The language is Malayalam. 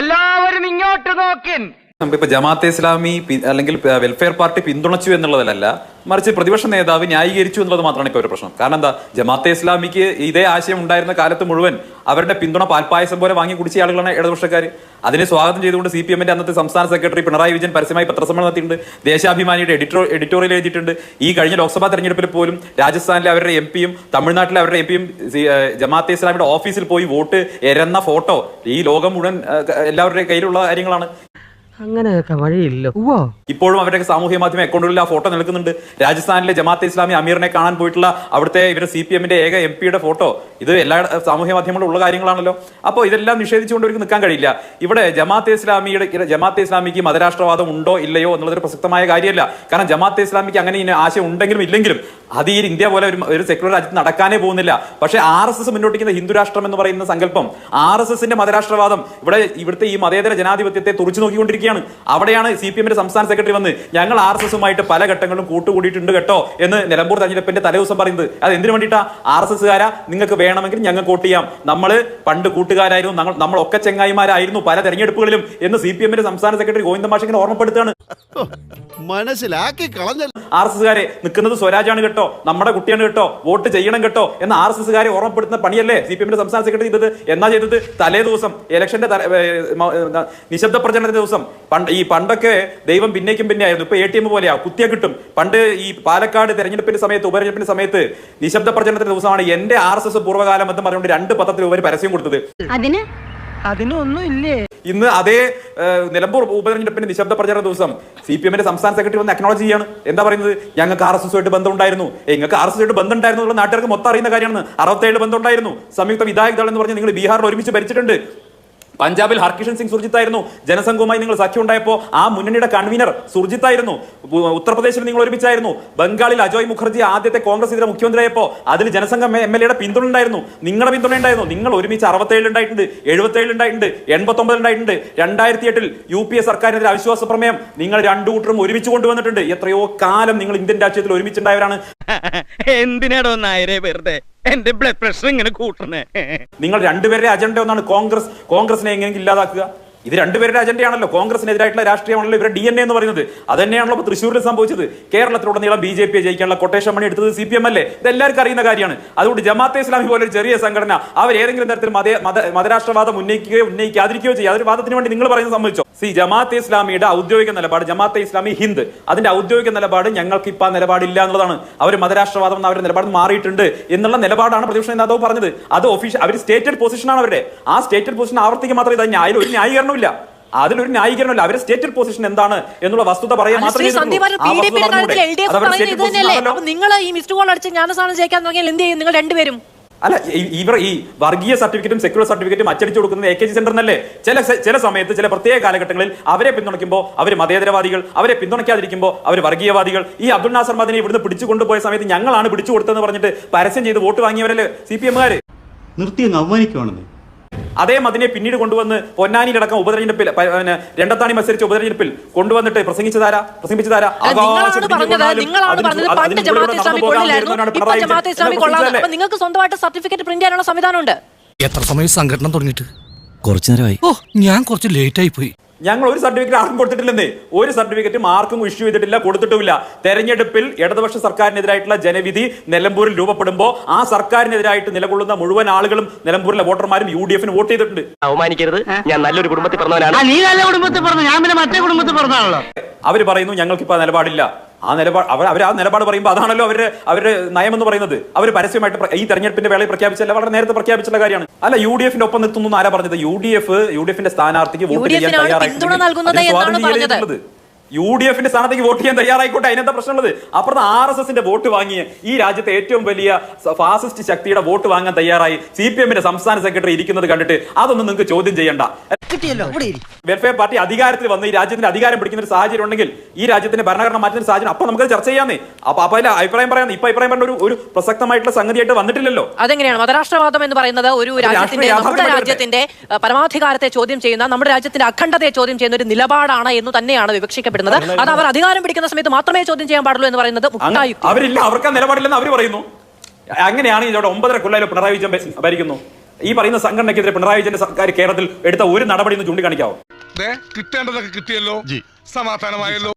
എല്ലാവരും ഇങ്ങോട്ട് നോക്കിൻ. ഇപ്പൊ ജമാഅത്തെ ഇസ്ലാമി അല്ലെങ്കിൽ വെൽഫെയർ പാർട്ടി പിന്തുണച്ചു എന്നുള്ളതിലല്ല മറിച്ച് പ്രതിപക്ഷ നേതാവ് ന്യായീകരിച്ചു എന്നുള്ളത് മാത്രമാണ് ഇപ്പോൾ ഒരു പ്രശ്നം. കാരണം എന്താ ജമാഅത്തെ ഇസ്ലാമിക്ക് ഇതേ ആശയം ഉണ്ടായിരുന്ന കാലത്ത് മുഴുവൻ അവരുടെ പിന്തുണ പാൽപ്പായസം പോലെ വാങ്ങി കുടിച്ച ആളുകളാണ് ഇടതുപക്ഷക്കാർ അതിനെ സ്വാഗതം ചെയ്തുകൊണ്ട് സി പി എമ്മിന്റെ അന്നത്തെ സംസ്ഥാന സെക്രട്ടറി പിണറായി വിജയൻ പരസ്യമായി പത്രസമ്മേളനം നടത്തിയിട്ടുണ്ട്. ദേശാഭിമാനിയുടെ എഡിറ്റോ എഡിറ്റോറിയൽ എഴുതിയിട്ടുണ്ട്. ഈ കഴിഞ്ഞ ലോക്സഭാ തെരഞ്ഞെടുപ്പിൽ പോലും രാജസ്ഥാനിലെ അവരുടെ എം പിയും തമിഴ്നാട്ടിലെ അവരുടെ എം പിയും ജമാഅത്തെ ഇസ്ലാമിയുടെ ഓഫീസിൽ പോയി വോട്ട് എരന്ന ഫോട്ടോ ഈ ലോകം മുഴുവൻ എല്ലാവരുടെ കയ്യിലുള്ള കാര്യങ്ങളാണ്. അങ്ങനെയൊക്കെ വഴിയില്ല. ഇപ്പോഴും അവരുടെ സാമൂഹ്യ മാധ്യമ അക്കൗണ്ടുകളിൽ ആ ഫോട്ടോ നിൽക്കുന്നുണ്ട്. രാജസ്ഥാനിലെ ജമാഅത്തെ ഇസ്ലാമി അമീറിനെ കാണാൻ പോയിട്ടുള്ള അവിടുത്തെ ഇവരുടെ സി പി എമ്മിന്റെ ഏക എം പിയുടെ ഫോട്ടോ ഇത് എല്ലാ സാമൂഹ്യ മാധ്യമങ്ങളും ഉള്ള കാര്യങ്ങളാണല്ലോ. അപ്പോൾ ഇതെല്ലാം നിഷേധിച്ചുകൊണ്ട് അവർക്ക് നിൽക്കാൻ കഴിയില്ല. ഇവിടെ ജമാഅത്തെ ഇസ്ലാമിയുടെ ജമാഅത്തെ ഇസ്ലാമിക്ക് മതരാഷ്ട്രവാദം ഉണ്ടോ ഇല്ലയോ എന്നുള്ളതൊരു പ്രസക്തമായ കാര്യമല്ല. കാരണം ജമാഅത്തെ ഇസ്ലാമിക്ക് അങ്ങനെ ഇനി ആശയം ഉണ്ടെങ്കിലും ഇല്ലെങ്കിലും അത് ഈ ഇന്ത്യ പോലെ ഒരു സെക്യുലർ രാജ്യത്ത് നടക്കാനേ പോകുന്നില്ല. പക്ഷേ ആർ എസ് എസ് മുന്നോട്ടിക്കുന്ന ഹിന്ദു രാഷ്ട്രം എന്ന് പറയുന്ന സങ്കല്പം ആർ എസ് എസിന്റെ മതരാഷ്ട്രവാദം ഇവിടെ ഇവിടുത്തെ ഈ മതേതര ജനാധിപത്യത്തെ തുറച്ചു നോക്കിക്കൊണ്ടിരിക്കുകയാണ്. അവിടെയാണ് സി പി എമ്മിന്റെ സംസ്ഥാന സെക്രട്ടറി വന്ന് ഞങ്ങൾ ആർ എസ് എസുമായിട്ട് പല ഘട്ടങ്ങളും കൂട്ടുകൂടിയിട്ടുണ്ട് കേട്ടോ എന്ന് നിലമ്പൂർ തെരഞ്ഞെടുപ്പിന്റെ തലേദിവസം പറയുന്നത്. അത് എന്തിനു വേണ്ടിയിട്ടാ? ആർ എസ് എസ്കാരാ നിങ്ങൾക്ക് വേണമെങ്കിൽ ഞങ്ങൾക്ക് വോട്ട് ചെയ്യാം. നമ്മൾ പണ്ട് കൂട്ടുകാരായിരുന്നു നമ്മൾ നമ്മളൊക്കെ ചെങ്ങായിമാരായിരുന്നു പല തെരഞ്ഞെടുപ്പുകളിലും എന്ന് സി പി എമ്മിന്റെ സംസ്ഥാന സെക്രട്ടറി ഗോവിന്ദ മാഷിങ്ങനെ ഓർമ്മപ്പെടുത്തുകയാണ്. മനസ്സിലാക്കി കളഞ്ഞ ആർ എസ് എസ്കാരെ നിൽക്കുന്നത് സ്വരാജാണ് കേട്ടോ നമ്മുടെ കുട്ടിയാണ് കേട്ടോ വോട്ട് ചെയ്യണം കേട്ടോ എന്ന് ആർ എസ് എസ്കാരെ ഓർമ്മപ്പെടുത്തുന്ന പണിയല്ലേ സി പി എമ്മിന്റെ സംസ്ഥാന സെക്രട്ടറി ചെയ്തത്? എന്നാ ചെയ്തത്? തലേ ദിവസം ഇലക്ഷന്റെ നിശബ്ദ പ്രചരണത്തിന്റെ ദിവസം പണ്ട് ഈ പണ്ടൊക്കെ ദൈവം പിന്നേക്കും പിന്നെ ആയിരുന്നു. ഇപ്പൊ എ ടി എം പോലെയാ. കുത്തിയ കിട്ടും. പണ്ട് ഈ പാലക്കാട് തെരഞ്ഞെടുപ്പിന്റെ സമയത്ത് ഉപതെരഞ്ഞെടുപ്പിന്റെ സമയത്ത് നിശബ്ദ പ്രചരണത്തിന്റെ ദിവസമാണ് എന്റെ ആർ എസ് എസ് പൂർവകാലം എന്ന് പറഞ്ഞുകൊണ്ട് രണ്ട് പത്രത്തിൽ ഉപരി പരസ്യം കൊടുത്തത്. അതിന്? അതിനൊന്നും ഇല്ലേ? ഇന്ന് അതേ നിലമ്പൂർ ഉപതെരഞ്ഞെടുപ്പിന്റെ നിശബ്ദ പ്രചാരണ ദിവസം സി പി എമ്മിന്റെ സംസ്ഥാന സെക്രട്ടറി വന്ന് അക്നോളജ് ചെയ്യാണ്. എന്താ പറയുന്നത്? ഞങ്ങൾക്ക് ആർ എസ് എസുമായിട്ട് ബന്ധമുണ്ടായിരുന്നു. നിങ്ങൾക്ക് ആർ എസ് എസുമായിട്ട് ബന്ധം ഉണ്ടായിരുന്നു എന്നുള്ള നാട്ടുകാർക്ക് മൊത്തം അറിയുന്ന കാര്യമാണ്. അറുപത്തേഴ് ബന്ധമുണ്ടായിരുന്നു. സംയുക്ത വിധായക് ദൾ എന്ന് പറഞ്ഞ് നിങ്ങൾ ബീഹാറിൽ ഒരുമിച്ച് ഭരിച്ചിട്ടുണ്ട്. പഞ്ചാബിൽ ഹർകിഷൻ സിംഗ് സുർജിത്തായിരുന്നു. ജനസംഘവുമായി നിങ്ങൾ സഖ്യം ഉണ്ടായപ്പോൾ ആ മുന്നണിയുടെ കൺവീനർ സുർജിത്തായിരുന്നു. ഉത്തർപ്രദേശിൽ നിങ്ങൾ ഒരുമിച്ചായിരുന്നു. ബംഗാളിൽ അജോയ് മുഖർജി ആദ്യത്തെ കോൺഗ്രസ് ഇതര മുഖ്യമന്ത്രിയായപ്പോൾ അതിൽ ജനസംഘം എം എൽ എയുടെ പിന്തുണ ഉണ്ടായിരുന്നു. നിങ്ങളുടെ പിന്തുണ ഉണ്ടായിരുന്നു. നിങ്ങൾ ഒരുമിച്ച് അറുപത്തേഴ് ഉണ്ടായിട്ടുണ്ട് എഴുപത്തേഴ് ഉണ്ടായിട്ടുണ്ട് എൺപത്തൊമ്പത് ഉണ്ടായിട്ടുണ്ട്. രണ്ടായിരത്തി എട്ടിൽ യു പി എ സർക്കാരിനെതിരെ അവിശ്വാസ പ്രമേയം നിങ്ങൾ രണ്ടു കൂട്ടരും ഒരുമിച്ച് കൊണ്ടുവന്നിട്ടുണ്ട്. എത്രയോ കാലം നിങ്ങൾ ഇന്ത്യൻ രാഷ്ട്രീയത്തിൽ ഒരുമിച്ചുണ്ടായവരാണ്. എന്തിനാടോ നായരെ വെറുതെ? എന്റെ ബ്ലഡ് പ്രഷർ ഇങ്ങനെ കൂട്ടണേ നിങ്ങൾ രണ്ടുപേരുടെ അജണ്ട ഒന്നാണ് കോൺഗ്രസ്. കോൺഗ്രസിനെ എങ്ങനെയെങ്കിലും ഇല്ലാതാക്കുക. ഇത് രണ്ടുപേരുടെ അജണ്ടയാണല്ലോ കോൺഗ്രസിനെതിരായിട്ടുള്ള രാഷ്ട്രീയമാണല്ലോ ഇവരുടെ ഡി എൻ എന്ന് പറയുന്നത്. അത് തന്നെയാണല്ലോ ഇപ്പോൾ തൃശ്ശൂരിൽ സംഭവിച്ചത്. കേരളത്തിലുടനീളം ബി ജെ പി ജയിക്കാനുള്ള കൊട്ടേഷൻ മണി എടുത്തത് സി പി എം അല്ലേ? ഇതെല്ലാവർക്കും അറിയുന്ന കാര്യമാണ്. അതുകൊണ്ട് ജമാഅത്തെ ഇസ്ലാമി പോലെ ഒരു ചെറിയ സംഘടന അവർ ഏതെങ്കിലും തരത്തിൽ മത മത- മതരാഷ്ട്രവാദം ഉന്നയിക്കുകയോ ഉന്നയിക്കാതിരിക്കുകയോ ചെയ്യുക അതൊരു വാദത്തിന് വേണ്ടി നിങ്ങൾ പറയുന്നത് സംബന്ധിച്ചോ സി ജമാഅത്തെ ഇസ്ലാമിയുടെ ഔദ്യോഗിക നിലപാട് ജമാഅത്തെ ഇസ്ലാമി ഹിന്ദ് അതിന്റെ ഔദ്യോഗിക നിലപാട് ഞങ്ങൾക്ക് ഇപ്പം ആ നിലപാടില്ല എന്നുള്ളതാണ്. അവർ മതരാഷ്ട്രവാദം എന്ന അവരുടെ നിലപാട് മാറിയിട്ടുണ്ട് എന്നുള്ള നിലപാടാണ് പ്രതിപക്ഷ നേതാവ് പറഞ്ഞത്. അത് ഒഫീഷ്യൽ അവർ സ്റ്റേറ്റഡ് പൊസിഷനാണ് അവരുടെ. ആ സ്റ്റേറ്റഡ് പൊസിഷൻ ആവർത്തിക്കുക മാത്രമേ ഇത് ഒരു ന്യായീകരണമില്ല അതിലൊരു ന്യായീകരണമില്ല. അവരെ സ്റ്റേറ്റഡ് പൊസിഷൻ എന്താണ് എന്നുള്ള വസ്തുത പറയാൻ അല്ല, മാത്രമേ നിങ്ങൾ ഈ മിസ്ഡ് കോൾ അടിച്ച് ജ്ഞാനസ്ഥാനം ജയിക്കാൻ തുടങ്ങിയാൽ എന്ത് ചെയ്യും? നിങ്ങൾ രണ്ടുപേരും. അല്ല ഈ- ഇവർ ഈ വർഗീയ സർട്ടിഫിക്കറ്റും സെക്യുലർ സർട്ടിഫിക്കറ്റും അച്ചടിച്ചു കൊടുക്കുന്നത് എ കെ ജി സെന്റർ എന്നല്ലേ ചില ചില സമയത്ത് ചില പ്രത്യേക കാലഘട്ടങ്ങളിൽ അവരെ പിന്തുണയ്ക്കുമ്പോൾ അവർ മതേതരവാദികൾ അവരെ പിന്തുണയ്ക്കാതിരിക്കുമ്പോൾ അവർ വർഗീയവാദികൾ. ഈ അബ്ദുൽ നാസർ മദിനെ ഇവിടുന്ന് പിടിച്ചു കൊണ്ടുപോയ സമയത്ത് ഞങ്ങളാണ് പിടിച്ചു കൊടുത്തതെന്ന് പറഞ്ഞിട്ട് പരസ്യം ചെയ്ത് വോട്ട് വാങ്ങിയവരല്ലേ? സി പി എമ്മുകാർ നിർത്തി അങ്ങ് അവമാനിക്കുവാണെന്നേ. അതേ അതിനെ പിന്നീട് കൊണ്ടുവന്ന് പൊന്നാനിയിലടക്കം ഉപതെരഞ്ഞെടുപ്പിൽ രണ്ടത്താണി മത്സരിച്ച ഉപതെരഞ്ഞെടുപ്പിൽ കൊണ്ടുവന്നിട്ട് പ്രസംഗിച്ചതാരാ? പ്രസംഗിച്ചതാരാ? നിങ്ങൾക്ക് സ്വന്തമായിട്ട് സർട്ടിഫിക്കറ്റ് പ്രിന്റ് ചെയ്യാനുള്ള സംവിധാനമുണ്ട്? എത്ര സമയം സംഘടന തുടങ്ങിയിട്ട്? കുറച്ചു നേരമായി. ഓ ഞാൻ കുറച്ച് ലേറ്റ് ആയി പോയി. ഞങ്ങൾ ഒരു സർട്ടിഫിക്കറ്റ് ആർക്കും കൊടുത്തിട്ടില്ലെന്നേ. ഒരു സർട്ടിഫിക്കറ്റും ആർക്കും ഇഷ്യൂ ചെയ്തിട്ടില്ല കൊടുത്തിട്ടുമില്ല. തെരഞ്ഞെടുപ്പിൽ ഇടതുപക്ഷ സർക്കാരിനെതിരായിട്ടുള്ള ജനവിധി നിലമ്പൂരിൽ രൂപപ്പെടുമ്പോൾ ആ സർക്കാരിനെതിരായിട്ട് നിലകൊള്ളുന്ന മുഴുവൻ ആളുകളും നിലമ്പൂരിലെ വോട്ടർമാരും യു ഡി എഫിന് വോട്ട് ചെയ്തിട്ടുണ്ട്. അവമാനിക്കരുത്. ഞാൻ നല്ലൊരു കുടുംബത്തിൽ പറഞ്ഞവനാണ്. നീ നല്ല കുടുംബത്തിൽ പറഞ്ഞു. ഞാൻ പിന്നെ മറ്റേ കുടുംബത്തിൽ പറഞ്ഞാണല്ലോ. അവർ പറയുന്നു ഞങ്ങൾക്ക് ഇപ്പൊ നിലപാടില്ല. ആ നിലപാട് അവർ അവർ ആ നിലപാട് പറയുമ്പോൾ അതാണല്ലോ അവരുടെ അവരുടെ നയമെന്ന് പറയുന്നത്. അവർ പരസ്യമായിട്ട് ഈ തെരഞ്ഞെടുപ്പിന്റെ വേളയിൽ പ്രഖ്യാപിച്ചല്ല വളരെ നേരത്തെ പ്രഖ്യാപിച്ചുള്ള കാര്യമാണ്. അല്ല യു ഡി എഫിന്റെ ഒപ്പം നിർത്തുന്നു ആരാ പറഞ്ഞത്? U D F U D എഫിന്റെ സ്ഥാനാർത്ഥിക്ക് വോട്ട് ചെയ്യാൻ UDF യു ഡി എഫിന്റെ സ്ഥാനത്തേക്ക് വോട്ട് ചെയ്യാൻ തയ്യാറായിക്കോട്ടെ. അതിനെന്താ പ്രശ്നമുള്ളത്? അപ്പുറത്ത് ആർ എസ് എസിന്റെ വോട്ട് വാങ്ങിയ ഈ രാജ്യത്തെ ഏറ്റവും വലിയ ഫാസിസ്റ്റ് ശക്തിയുടെ വോട്ട് വാങ്ങാൻ തയ്യാറായി സി പി എമ്മിന്റെ സംസ്ഥാന സെക്രട്ടറി ഇരിക്കുന്നത് കണ്ടിട്ട് അതൊന്നും നിങ്ങൾക്ക് ചോദ്യം ചെയ്യണ്ട. വെൽഫെയർ പാർട്ടി അധികാരത്തിൽ വന്ന് ഈ രാജ്യത്തിന്റെ അധികാരം പിടിക്കുന്ന ഒരു സാഹചര്യം ഉണ്ടെങ്കിൽ ഈ രാജ്യത്തിന്റെ ഭരണഘടന മാറ്റുന്ന സാഹചര്യം അപ്പൊ നമുക്ക് ചർച്ച ചെയ്യാന്നേ അപ്പൊ അപ്പൊ അതിൽ അഭിപ്രായം പറയാം ഇപ്പൊ അഭിപ്രായം പറഞ്ഞ ഒരു പ്രസക്തമായിട്ടുള്ള സംഗതിയായിട്ട് വന്നിട്ടില്ലല്ലോ. അതെങ്ങനെയാണ്? മതരാഷ്ട്രവാദം എന്ന് പറയുന്നത് ഒരു രാജ്യത്തിന്റെ നമ്മുടെ രാജ്യത്തിന്റെ പരമാധികാരത്തെ ചോദ്യം ചെയ്യുന്ന നമ്മുടെ രാജ്യത്തിന്റെ അഖണ്ഡതയെ ചോദ്യം ചെയ്യുന്ന ഒരു നിലപാടാണ് എന്ന് തന്നെയാണ് വിവക്ഷിക്കപ്പെടുന്നത്. അത് അവർ അധികാരം പിടിക്കുന്ന സമയത്ത് മാത്രമേ ചോദ്യം ചെയ്യാൻ പാടുള്ളൂ എന്ന് പറയുന്നത് അവരില്ല അവർക്ക് നിലപാടില്ലെന്ന് അവർ പറയുന്നു. അങ്ങനെയാണ് ഇതോടെ ഒമ്പതര കൊല്ലം പിണറായി വിജയൻ ഭരിക്കുന്നു. ഈ പറയുന്ന സംഘടനയ്ക്കെതിരെ പിണറായി വിജയന്റെ സർക്കാർ കേരളത്തിൽ എടുത്ത ഒരു നടപടി ഒന്ന് ചൂണ്ടിക്കാണിക്കാവോ കിട്ടേണ്ടതൊക്കെ കിട്ടിയല്ലോ. സമാധാനമായല്ലോ.